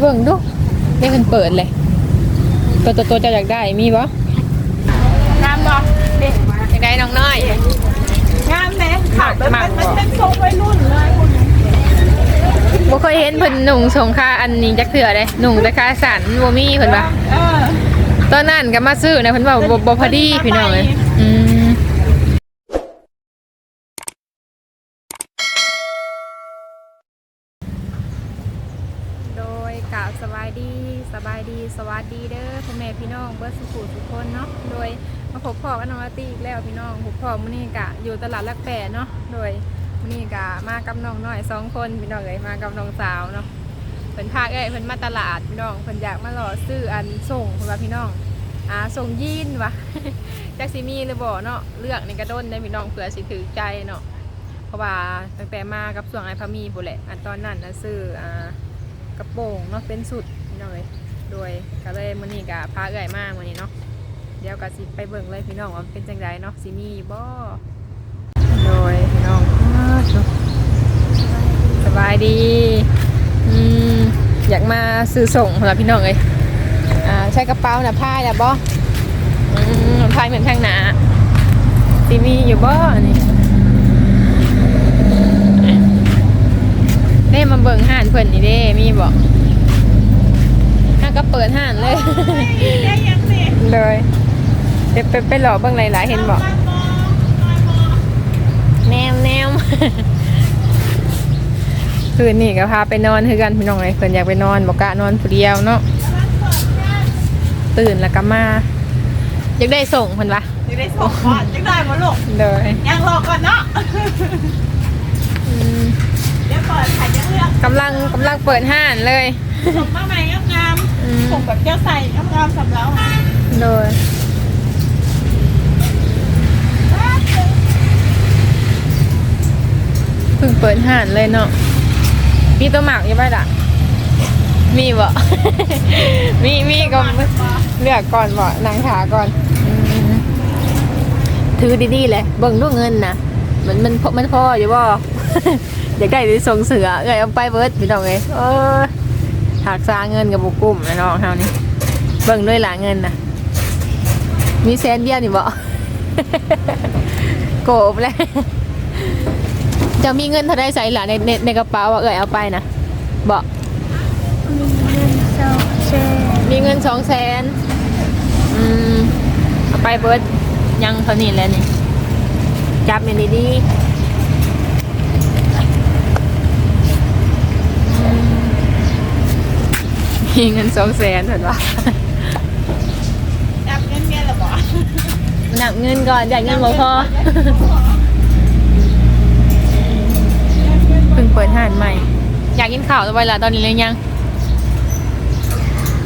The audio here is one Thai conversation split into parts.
เบิ่งดูได้เพิ่นเปิดเลย ตัวตัวตัวเจะอยากได้มีบ่งามบ่เด็กอยากได้น้องน้อยงามแม่ขาดมันมากมันบ่เป็นทรงวัยรุ่นเลยบ่เคยเห็นเพิ่นหนุ่งสงค่าอันนี้จักเทื่อเลยหนุ่งแต่ค่าสันบ่มีเพิ่นว่าเออตอนนั้นก็มาซื้อนะเพิ่นว่าบ่บ่พอดีพี่น้องเอ้ยอืมโดยกล่าวสบายดีสบายดีสวัสดีเด้อพ่อแม่พี่น้องเบิร์สุขุทุกคนเนาะโดยมาพบพ่อกับน้ อีกแล้วพี่น้องพบพ่อมื้อนี้กะอยู่ตลาดลักแปดเนาะโดยมื้อนี้กะมากับน้องน้อยสองคนพี่น้องเอ้ยมากับน้องสาวเนาะเพิ่นพาเอ้ยเพิ่นมาตลาดพี่น้องเพิ่นอยากมาหล่อซื้ออันส่งเพิ่นว่าพี่น้องอ่าส่งยีนวะจักซิมีหรือบ่เนาะเลือกในกระด้นได้พี่น้องเผื่อสิถือใจเนาะเพราะว่าตั้งแต่มากับส่วงไอพามีบุแหละอันตอนนั้นนะซื้ออ่ากระโปรงเนาะเป็นสุดพี่น้องเลยโดยก็เลยมื้อนี้ก็พาเอ้ยมากมื้อนี้เนาะ เดี๋ยวก็สิไปเบิ่งเลยพี่น้องว่ามันเป็นจังไดเนาะสิมีบ่โดยพี่น้องอ้าวเนาะสบายดีอืมอยากมาซื้อส่งสำหรับพี่น้องเลยอ่าใช้กระเป๋าน่ะพายน่ะบ่อืมพายเหมือนทางหนาซีมีอยู่บ่อันนี่เด้มาเบิ่งห้านเพิ่นนี่เด้มีบ่ถ้าก็เปิดห้านเลยได้ยังสิเลยเดี๋ยวไปไปหลอกเบิ่งหลายๆเห็นบ่บ้านมองมองแนมแนมคืนนี้ก็พาไปนอนคือกันพี่น้องเลยเพิ่นอยากไปนอนบ่กะนอนผู้เดียวเนาะบ้านเปิดแค่ตื่นแล้วก็มาอยากได้ส่งเพิ่นวะยังได้ส่งก่อนยังได้มาลูกเลยยังรอก่อนเนาะอืมเดี๋ยวเปิดถ่ายยังเลือกกำลังกำลังเปิดห้านเลยส่งมาใหม่งามอืมๆส่งแบบเจ้าใส่งามๆสำหรับโดย เพิ่งเปิดห้านเลยเนาะมีตัวหมากอยู่ไหมล่ะ มีบ่ มีมีก็เลือกก่อนบ่นางขาก่อนอืมถือดีๆเลยเบิ่งดูเงินนะมันมันมันพออยู่บ่อยากได้ไปส่งเสือเอ้ยเอาไปเบิดพี่น้องเอ้ยเออหักซาเงินกับบุกุ้มนะน้องเฮานี่เบิ่งด้วยหลาเงินนะมีแสนเดียวนี่บ่โกบเลย จะมีเงินเท่าได้ใส่หล่ะในในในกระเป๋าอะเอ้ยเอาไปนะบ่มีเงินสองแสนมีเงินสองแสนอืมเอาไปเบิดยังเท่านี้แหล้วนี่จับมันดีๆอืมมีเงินสองแสนเห็นปะจับเงินเงี้ยหรอบ่หนักเงินก่อนจ่ายเงินบ่พอ เพิ่งเปิดห้านใหม่ อยากกินข้าวตัวไปละตอนนี้เลยยัง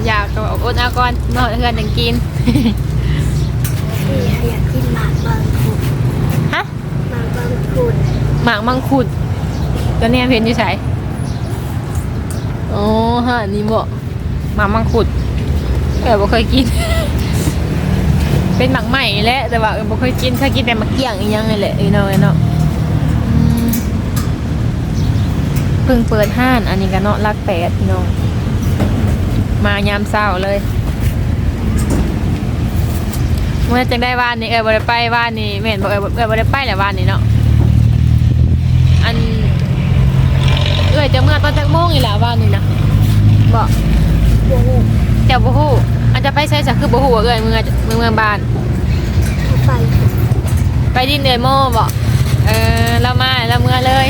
อยากก็อดเอาก่อนนอนเพื่อนจังกินพี่อยากกินหมากบางขุดฮะหมากบางขุดหมากมังคุดตัวเนี้ยเพนอยู่ใช้โอ้ฮะนี่บ่หมากมังคุดเออบ่เคยกิน เป็นหมากใหม่แหละแต่ว่าเออบ่เคยกินถ้ากินแต่หมากเกี้ยงอีหยังนี่แหละไอ้น้อยเนาะ พิ่งเปิดห้าน อันนี้ก็เนาะรักแปดพี่น้อง มายามเช้าเลยเมื่อจังได้ว่านนี่เออบ่ได้ไปว่านนี่แม่นบ่เออเออบ่ได้ไปแหละว่านนี่เนาะอันเอ้ยจะเมื่อตอนจักโมงอีหล่ะว่านนี่นะบ่โบกเจ้าบ่ฮู้อันจะไปใช้สักคือบ่ฮู้ว่าเอ้ยเมื่อเมื่อเมื่อบ้านไฟไปดินเดยโมบ่เออเรามาเราเมื่อเลย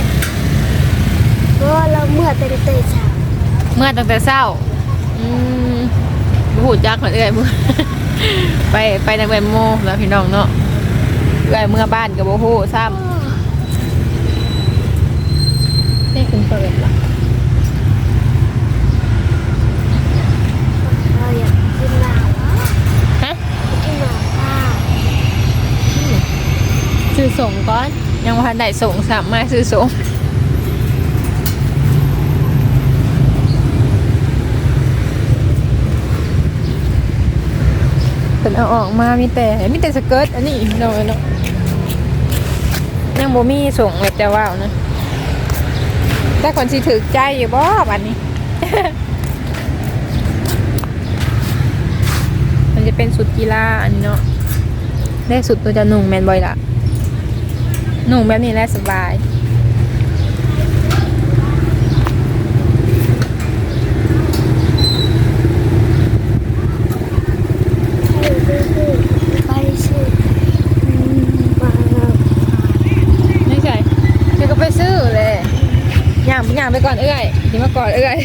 เพราะว่าเราเมื่อเตะเตะสาวเมื่อตั้งแต่เช้าอืมบ่ฮู้จักเหมือนเอ้ยเมื่อไปไปทางเดยโมแล้วพี่น้องเนาะเอ้ยเมื่อบ้านก็บ่ฮู้ซ้ำนี่คุณเปิดล่ะเราอยากกินหมากฮะกินหมากค่ะซื้อส่งก่อนยังบ่ทันได้ส่งสามมาซื้อส่ง เป็เอาออกมามีแต่มีแต่สเกิร์ตอันนี้เนาะเนาะยังบ่มีส่งเลยจะว่าวนะถ้าคนที่ถือใจอยู่บ่บันนี้ มันจะเป็นสุดกีฬาอันนี้เนาะได้สุดตัวจะหนุ่งแมนบอยละหนุ่งแบบนี้แหละสบาย ย่างย่างไปก่อนเอื้อยทีมาก่อนเอื้อย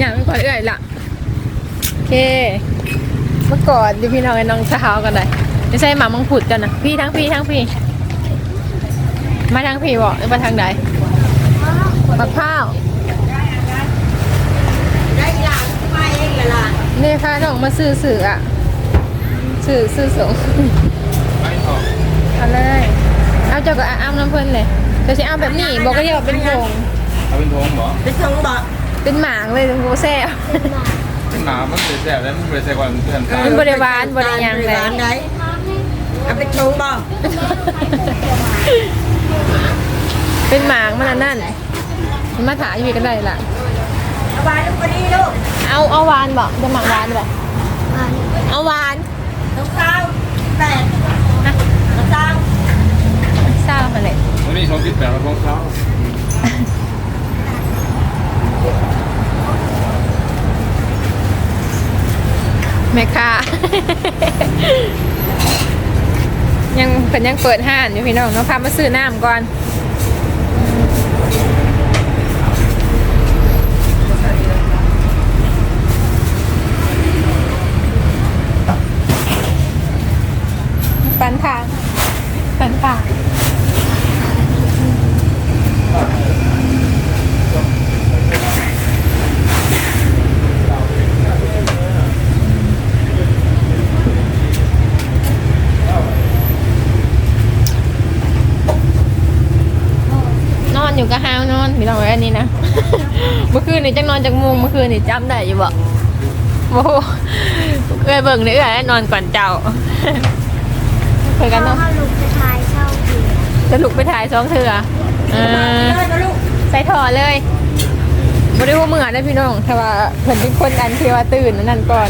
ย่างไปก่อนเอื้อยละโอเคมาก่อนเดี๋ยวพี่น้องไอ้น้องสาวกันเลยไม่ใช่หมามังผุดกันนะพี่ทั้งพี่ทั้งพี่ มาทางพี่บอกมาทางไหนมะพร้าวได้หลานมาเองหลานนี่ค่ะน้องมาซื้อสื่ออะสื่อสื่อสงไปต่อเอาเลย เอาเจ้าก็อ้ามน้ำเพิ่นเลย จะใช้เอาแบบนี้บอกก็เรียกว่าเป็นวงเอาเป็นทงเหรอเป็นทงบอกเป็นหมางเลยเป็นโบแซ่บเป็นหมามันเป็นแสบแล้วมันเป็นแสบกว่าเพื่อนตายมันบริวารบริยังเลยไหนเอาเป็นทงบอกเป็นหมางมันอันนั่นมันมาถายอยู่กันได้ล่ะเอาไว้ลูกคนนี้ลูกเอาเอาหวานบอกจะหมางหวานแบบบ้านเอาหวานน้องสาวแปดน้องสาว เศร้ามาเลยวันนี้ชงติดแปดของเขาแม่ค้ายังเป็นยังเปิดห้านอยู่พี่น้องเนาะพามาซื้อน้ำก่อน ปันทางปันทางนอนอยู่กับฮาวนอนพี่น้องไว้อันนี้นะ เมื่อคื นนี่จังนอนจากมุมเมื่อคืนนี่จำได้อยู่บ่โอ้โหเอ้ยเบิ่งนี่เอ้ยนอนก่อนเจ้าเคยกันเนาะถ้าลูกจะทายเช่าผีจะลุกไปถ่ายสองเถื่อเออเลิกนะลูกใส่ถอดเลยบริวารเมื่อนะพี่น้องแต่ว่าเพิ่นเป็นคนอันที่ว่าตื่นอันนั่นก่อน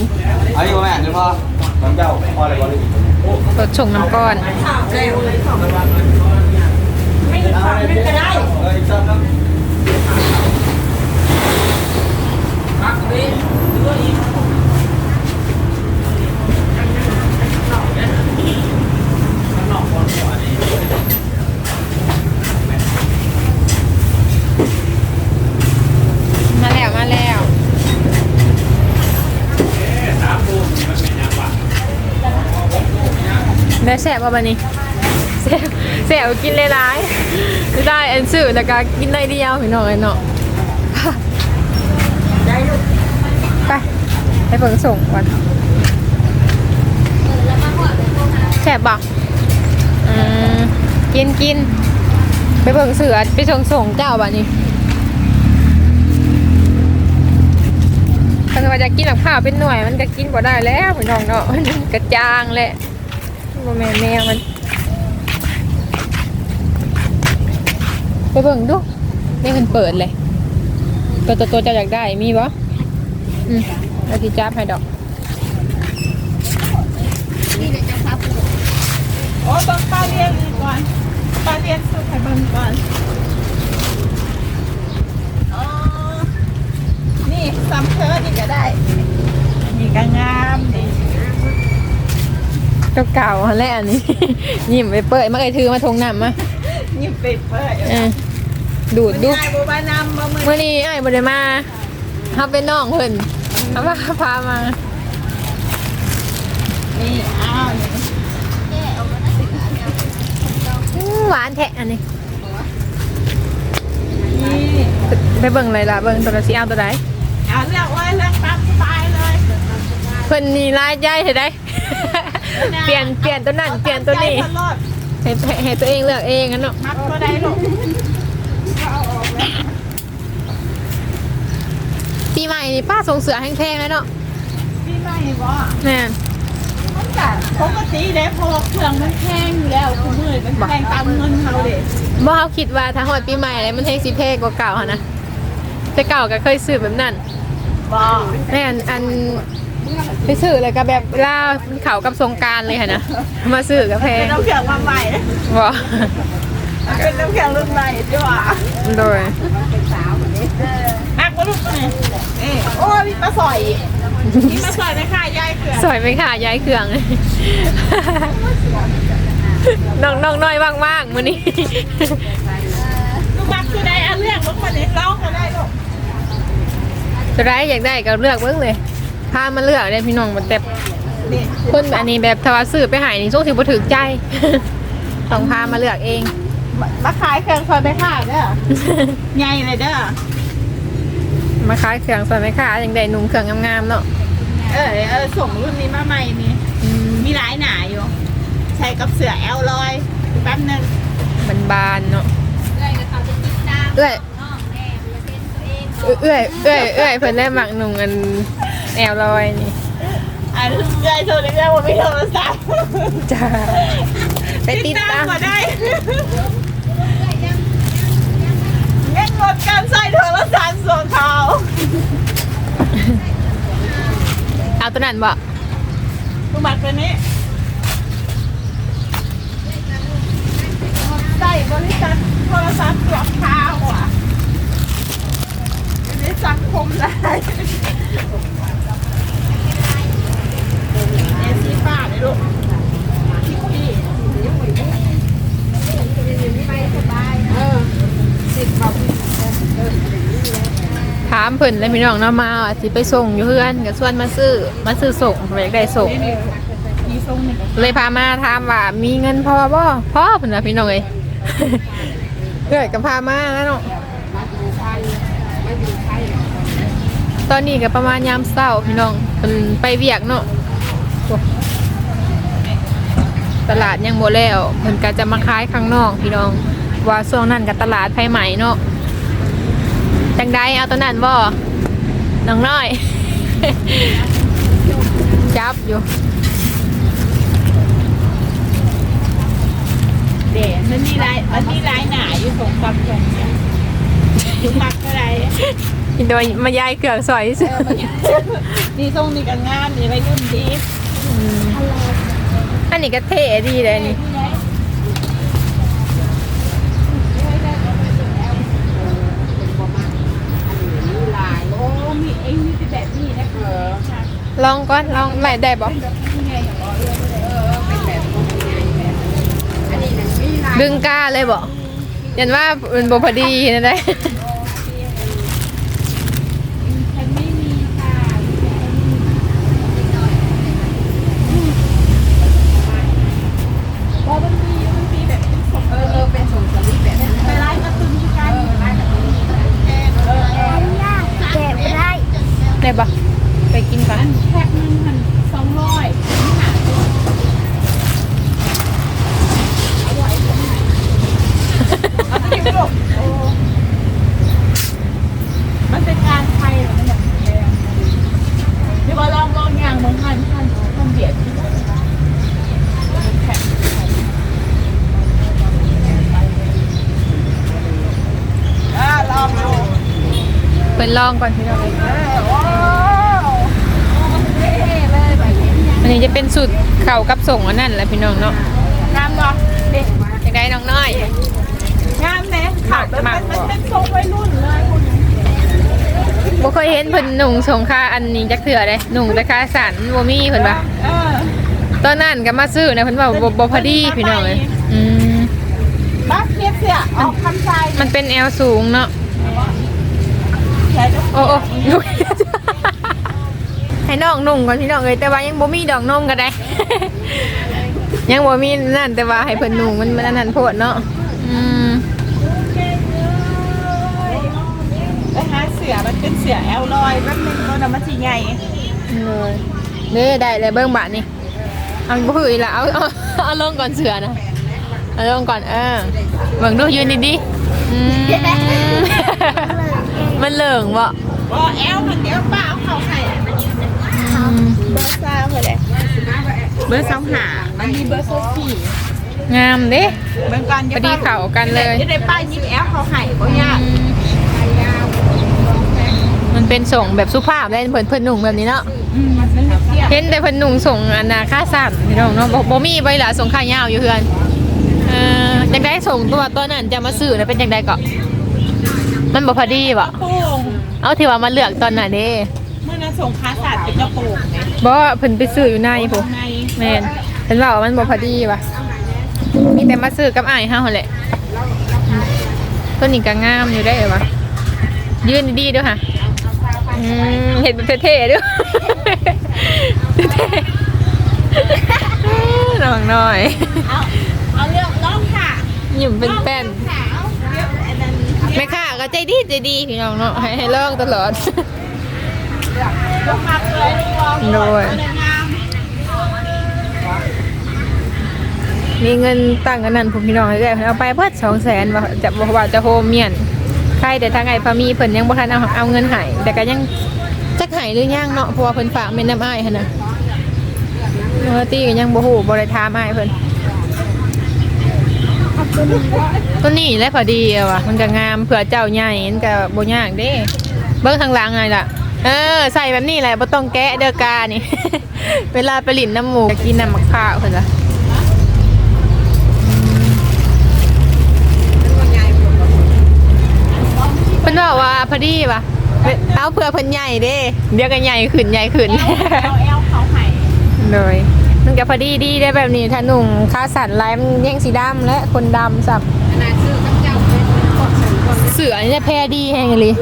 อายุแม่เดี๋ยวพ่อน้องเจ้าพ่ออะไรก่อนเลยตดชงน้ำก้อนข่าวเร็วเลยของไม่หยุดฟังไม่ก็ได้ เอ้ยจ้าครับ มาแล้วมาแล้วได้แสบป่ะบันนี้แสบแสบกินเลยร้ายๆไม่ได้อันสื่อแล้วก็กินได้เดียวพี่น้องไอ้เนาะ ไปไปเบิ่งส่งก่อนแสบบอกอืมกินกินไปเบิ่งเสือไปส่งส่งเจ้าบ้านี้ถ้าว่าจะกินกับข้าวเป็นหน่วย มันก็กินบ่ได้แล้วพี่น้องเนาะมันกระจางแหละบ่แม่แนวมันไปเบิ่งดูนี่มันเปิดเลยตัวตัวเจะอยากได้มีบ่ อืมเราที่จับให้ดอกโอ้บังป้าเรียนก่อนป้าเรียนสุดให้บังก่อนอ๋อนี่ซัมเธอนี่ก็ได้นี่ก็งามนี่เก่าๆหั่นแหละอันนี้ ยิ้มไปเปิดมาไอ้ถือมาทงน้ำมานี่เป็ดเปิดเออดูดดูง่ายบัวบานำมามือเมื่อนี้ไอ้บ่ได้มา เฮาเป็นน้องเพิ่นเอาพาพามานี่อ้าวนี่อื้อหวานแท้อันนี้นี่ไปเบิ่งเลยล่ะเบิ่งตัวละสิเอาตัวใดเอาเลือกไว้เลือกตามสบายเลยเพิ่นนี่ลายใหญ่เห็นได้เปลี่ยนเปลี่ยนตัวนั้นเปลี่ยนตัวนี้ใจตลอดให้ให้ให้ตัวเองเลือกเองงั้นเนาะมักตัวใดลูกก็เอาออกแล้ว ปีใหม่นี่ป้าส่งเสือแห้งๆแล้วเนาะพี่ไม่บ่แม่นมันจัดปกติแล้วพอเครื่องมันแพงอยู่แล้วคุณมือมันแพงตามเงินเขาเด็บ่เฮาคิดว่าถ้าฮอดปีใหม่อะไรมันแฮงสิแพงกว่าเก่าหั่นนะแต่เก่าก็เคยซื้อแบบนั้นบ่แม่นอันไปซื้อเลยก็แบบเวลาเขากับสงกรารเลยค่ะนะมาซื้อกับแพเป็งนน้ำแข็งมาใหม่บ่เป็นน้ำแข็งรุ่นใหม่จ้ะโดยนักมาลูกตัวนี้เอ้โอ้ยมีปลาสอยมีปลาสอยไหมค่ะยายเขื่อนสวยไหมค่ะย้ายเครื่อง น้องน้องน้อยว่างๆมื้อนี้ ลูกมักคือได้อันเรื่องลูกมาเนี่ยร้องก็ได้ลูกจะได้อยากได้ก็เลือกเบิ่งเลยพามาเลือกได้พี่น้องมันแต่นี่คนอันนี้แบบทว่าซื้อไปใหายนี่ส่งสิบ่ถึกใจ ต้องพามาเลือกเอง มาขายเครื่องซอยไปค่ะเด้อ ใหญ่เลยเด้อ มาขายเครื่องสวยไหมค่ะอย่างได้นุ่งเครื่องงามๆเนาะเออเออส่งรุ่นนี้มาใหม่นี่อืมมีหลายหนาอยู่ใช้กับเสือแอลลอยแป๊บหนึงบานๆเนาะเอื้อยเอื้อยเอื้อยเอื้อยเพิ่นได้หมักนุ่งอันแนวลอยนี่อันยายโทรเรียกว่าไม่โทรศัพท์จ้าไปติดตามก็ได้ เงินหมดการใส่โทรศัพท์ส่วนเขาเอาตัวนั้นบ่ลูกหมักตัวนี้ใส่บริษัทโทรศัพท์ตัวข้าวอะในสังคมได้เอซีฟ้าเลยลูกพี่พี่เออสิบแบบ ถามเพิ่นแล้วพี่น้องเนาะมาสิไปส่งอยู่เพื่อนก็ชวนมาซื้อมาซื้อส่งเพิ่นอยากได้ส่ง เลยพามาถามว่ามีเงินพอบ่พอเพิ่นว่าพี่น้องเอ้ยเอื้อยก็พามาแล้วเนาะตอนนี้ก็ประมาณยามเช้าพี่น้องเพิ่นไปเวียกเนาะตลาดยังบ่แล้วเพิ่นก็จะมาขายข้างนอกพี่น้องว่าช่วงนั้นก็ตลาดไผใหม่เนาะ จังไดเอาตัวนั้นบ่น้องน้อย จับอยู่เด่นมันมีลายมันมีลายหนาอยู่สองกับสองลูกหมักก็ได้โดยมายายเครื่องซอยซื่อนี่ทรงนี่ก็งามนี่ไปรุ่นดีมอันนี้ก็เท่ดีเลยนี่ โอ้มีเองมีแบบนี้นะเออ ลองก่อนลองไหลได้บ่ดึงกล้าเลยบ่ยันว่าเป็นบ่พอดีนะได้ ฉันไม่มีค่ะเพราะมันมีมันมีแบบเป็นสมเออเออเป็นสมสลิปแบบนั้นไปไล่กระตุ้นกันไล่กระตุ้นเออเออเออ แกะไม่ได้ ได้บ่ไปกินก่อน อันแพ็คนึงมันสองร้อยหาตัวเอาไว้ตรงไหนเอาไปกินลูกโอ้มันเป็นงานไทยเหรอมันแบบแพงเดี๋ยวมาลองลองอย่างเมืองพันพันพันเบียดแข็งอ่าลองดู เพิ่น ลองก่อนพี่น้องเออว้าวเท่เลยแบบนี้อันนี้จะเป็นสูตรเข่ากับส่งอันนั้นแหละพี่น้องเนาะงามเนาะเด็กจังไดน้องน้อยงามแน่ค่ะมันมากมันบ่เป็นทรงวัยรุ่นเลยคุณบ่เคยเห็นเพิ่นหนุ่งสงค่าอันนี้จักเทื่อเลยหนุ่งแต่ค่าสันบ่มีเพิ่นว่าเออตอนนั้นก็มาซื้อนะเพิ่นว่าบ่บ่พอดีพี่น้องเอ้ยอืมบ้าเทียบเสียออกคำใจมันเป็นแอลสูงเนาะใช่ทุก โอ้โอ้ลูกให้น้องนุ่งก่อนพี่น้องเอ้ยแต่ว่ายังบ่มีดอกนมก็ได้ ยังบ่มีนั่นแต่ว่าให้เพิ่นนุ่งมันมันอันนั้นโพดเนาะอืมไปหาเสือมันเป็นเสือแอลลอยแป๊บนึงก็นำมาทีใหญ่เลยเด้ได้เลยเบิ่งบาดนี่เอาบ่คืออีหละเอาเอาเอาลงก่อนเสือนะเอาลงก่อนเออเบิ่งดูยืนดีๆอืม มันเหลิงบ่บอแอลมันเดี๋ยวป้าเอาเขาให้อืมเบอร์สามเลยเบอร์สองหามันมีเบอร์โซฟี่งามเด้เบอร์ก่อนพอดีเข้ากันเลยจะได้ป้ายิบแอลเขาให้ก็ยากอมันเป็นส่งแบบสุภาพได้เพิ่นเพิ่นนุ่งแบบนี้เนาะอืมมันเป็นเทียบเห็นแต่เพิ่นนุ่งส่งอันนาค่าสั้นพี่น้องเนาะบ่บ่มีใบหลาส่งค่ายาวอยู่เฮือนเออจังได้ส่งตัวตัวนั้นจะมาซื้อน่ะเป็นจังไดก็ มันบ่พอดีบ่โป่งเอาที่ว่ามาเลือกตอนน่ะเด้เมื่อนั้นส่งค้าสัตว์เป็นกระโปรงเนี่ยบ่เพิ่นไปซื้ออยู่ในพุในแม่นเพิ่นว่าว่ามันบ่พอดีว่ะมีแต่มาซื้อกับอ้ายเฮาหั่นแหละตัวนี้ก็งามอยู่ได้ว่ะยืนดีๆเด้วยค่ะอืมเห็นแบบเท่ๆเด้วยเท่ๆน้องน้อย เอา เอาเรื่องล่องค่ะยิ้มเป็นแป้นขาวเรื่องอันนั้น แม่ค่ะก็ใจดีใจดีพี่น้องเนาะให้ให้เลิกตลอดล่องมาเลยลองโดยมีเงินตั้งกันนั่นผมพี่น้องได้เอาไปเพิ่สองแสนว่าจะบอกว่าจะโฮมเมียนใครแต่ทางไอ้พามีเพิ่นยังบ่ทันเอาเอาเงินให้แต่ก็ยังจักให้หรือยังเนาะเพราะว่าเพิ่นฝากแม่นน้ำอ้ายหั่นน่ะเมื่อตีก็ยังบ่ฮู้บ่ได้ถามอ้ายเพิ่น ตัวนี้และพอดีอะว่ะมันก็งามเผื่อเจ้าใหญ่มันก็บ่ยากเด้เบิ่งทางหลังไงล่ะ เออ ใส่แบบนี้แหละบ่ต้องแกะเด้อกานี่ เวลาไปหลินน้ำหมูกกินน้ำมะพร้าวเพิ่นล่ะเพิ่นบอกว่าพอดีป่ะเอาเพื่อเพิ่นใหญ่เด้ เดี๋ยวก็ใหญ่ขึ้นใหญ่ขึ้นเอาเอลเขาไห่เลย มันก็พอดีดีได้แบบนี้ถ้าหนุ่งค่าสันลายมันแย่งสีดำและคนดำสับเสือนี่แพ้ดีแฮงเลย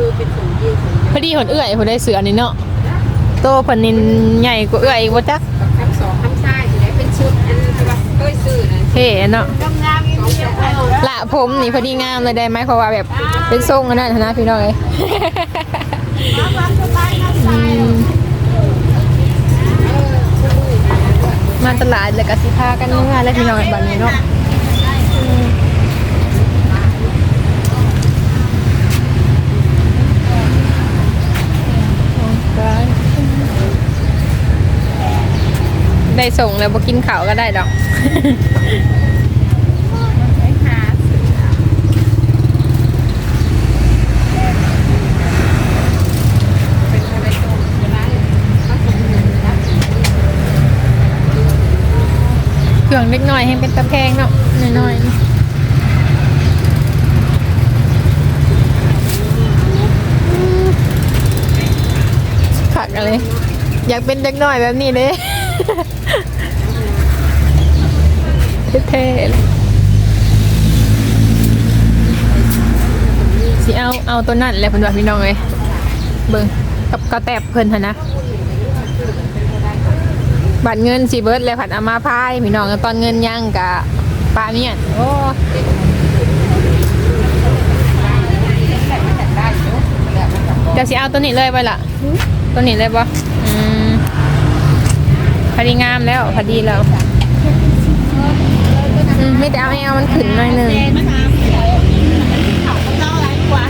พอดีคนเอื้อยคนได้เสือนี่เนาะโตเพิ่นนินใหญ่กว่าเอื้อยอีกบ่จักคำสองคำซ้ายสิได้เป็นชุดอันที่ว่าเคยซื้อนะเท่เนาะงามงามๆอย่างนี้ไปเลยละผมนี่พอดีงามเลยได้ไหมเพราะว่าแบบเป็นทรงอันนั้นนะพี่น้องเอ้ย ควา มายน้ำใจมาตลาดแล้วก็สิพากันงายแล้วพี่น้องบัดนี้เนาะได้ส่งแล้วบ่กินข้าวก็ได้ดอก เครื่องเล็กน้อยให้เป็นตะแพงเนาะน้อยๆักอะไรอยากเป็นเด็กน้อยแบบนี้เลยเท่ๆสิเอาเอาตัวนั่นแหละเพื่อนพี่น้องเอ้ยเบิ่งกับกระแตบเพิ่นนะ บัตรเงินสีเบิร์ดเลยผัดอามาพายพี่น้องตอนเงินยังกะปลาเมียนโอ้เดี๋ยวสิเอาตัวนี้เลยไปละตัวนี้เลยปะอืมพอดีงามแล้วพอดีแล้วอืมไม่แต่เอาไม่เอามันขึ้นหน่อยหนึงเจนนะคะเขาต้องเล่าอะไรกว่า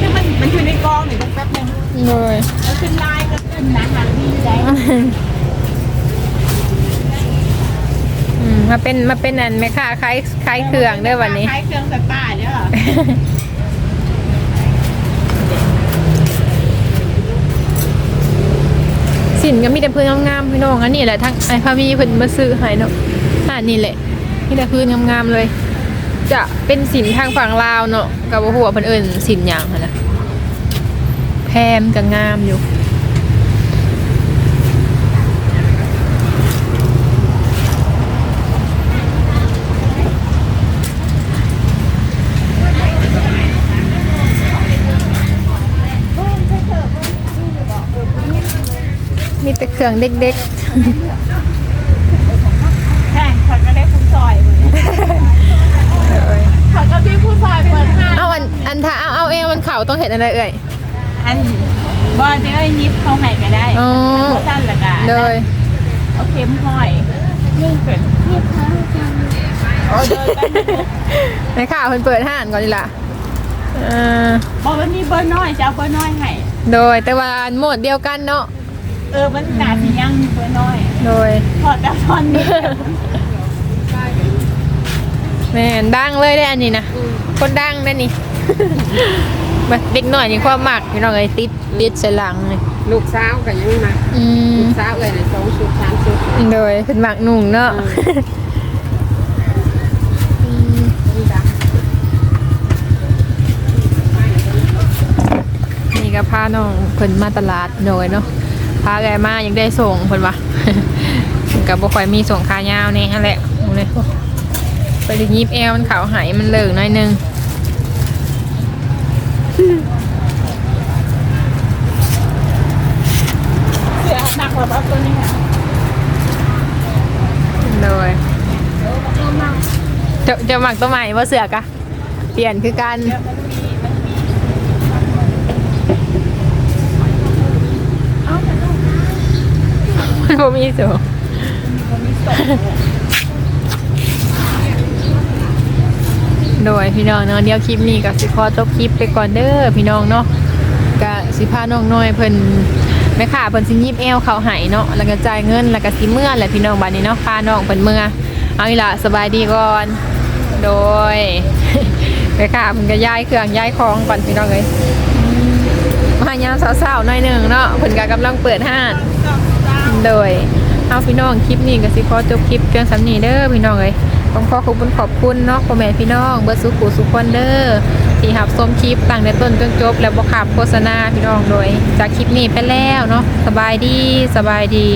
เนี่ยมันมันอยู่ในกองหนึ่งแป๊บนึงเลยแล้วขึ้นไลน์ก็ขึ้นนะคะที่ใจอื มมาเป็นมาเป็นอันแม่ค้าขายขายเครื่องเด้อวันนี้ คล้ายเครื่องสัตว์ป่าเนี่ยเหรอสินก็มีแต่พื้นงามๆพี่น้องอันนี้แหละทั้งไอ้พามีเพิ่นมาซื้อให้เนาะอันนี้แหละมีแต่พื้นงามๆเลย จะเป็นสินทางฝั่งลาวเนาะกับหัวาเพิ่นเอิ้นสินหยังหั่นนะแพมก็งามอยู่ แต่เครื่องเด็กแข่งเขาก็ได้ผู้ซอยเหมือนเขาก็พี่ผู้ซอยเปิดห้างๆเอาอันอันถ้าเอาเอาเองมันเข่าต้องเห็นอะไรเอ่ย อันบอลจะได้ยิบเขาให้ก็ได้อ๋อ เขาสั้นละกันเลย เอาเข็มห้อยนี่เป็นโอ้เดินไปในข่าวเพิ่นเปิดห้านก่อนดีล่ะเออบอกว่ามีเบอร์น้อยจะเอาเบอร์น้อยให้โดยแต่ว่าอันโหมดเดียวกันเนาะเออมันหนาสียังมีเบอร์น้อยโดยพอแต่ตอนนี้แม่นดังเลยได้อันนี้นะคนดังได้นี่บัดเด็กน้อยนี่ความมักพี่น้องเอ้ยติดติดใส่หลังนี่ลูกสาวก็ยังมาอืมลูกสาวเอ้ยน่ะสองชุดสามชุดโดยเพิ่นมักนุ่งเนาะนี่ก็พาน้องเพิ่นมาตลาดโดยเนาะ พาแกมายังได้ส่งเพิ่นว่าก็บ่ค่อยมีส่งขายาวนี่หั่นแหละเอาเลยไปถึงยิบแอวมันขาวหายมันเหลิงหน่อยหนึงเสียหนักกว่าตัวนี้ค่ะโดยจะจะหมักตัวใหม่ว่าเสือกอะเปลี่ยนคือกัน บ่มีสูโดยพี่น้องเนาะเดี๋ยวคลิปนี้ก็สิขอจบคลิปไปก่อนเด้อพี่น้องเนาะก็สิพาน้องน้อยเพิ่นแม่ค้าเพิ่นสิยิบแอวเขาให้เนาะแล้วก็จ่ายเงินแล้วก็สิเมื่อแหละพี่น้องบัดนี้เนาะพาน้องเพิ่นเมื่อเอาอีหละสบายดีก่อน โดยแม่ค้าเพิ่นก็ย้ายเครื่องย้ายของก่อนพี่น้องเอ้ยมายามเช้าๆหน่อยหนึ่งเนาะเพิ่นก็กำลังเปิดห้าน โดยเอาพี่น้องคลิปนี้ก็สิขอจบคลิปเพียงสำนีเด้อพี่น้องเลยต้องขอขอบคุณขอบคุณเนาะพ่อแม่พี่น้องเบิร์สุขุสุขคนเด้อที่หับชมคลิปตั้งแต่ต้นจนจบ แล้วบอกขับโฆษณาพี่น้องโดย จากคลิปนี้ไปแล้วเนาะสบายดีสบายดี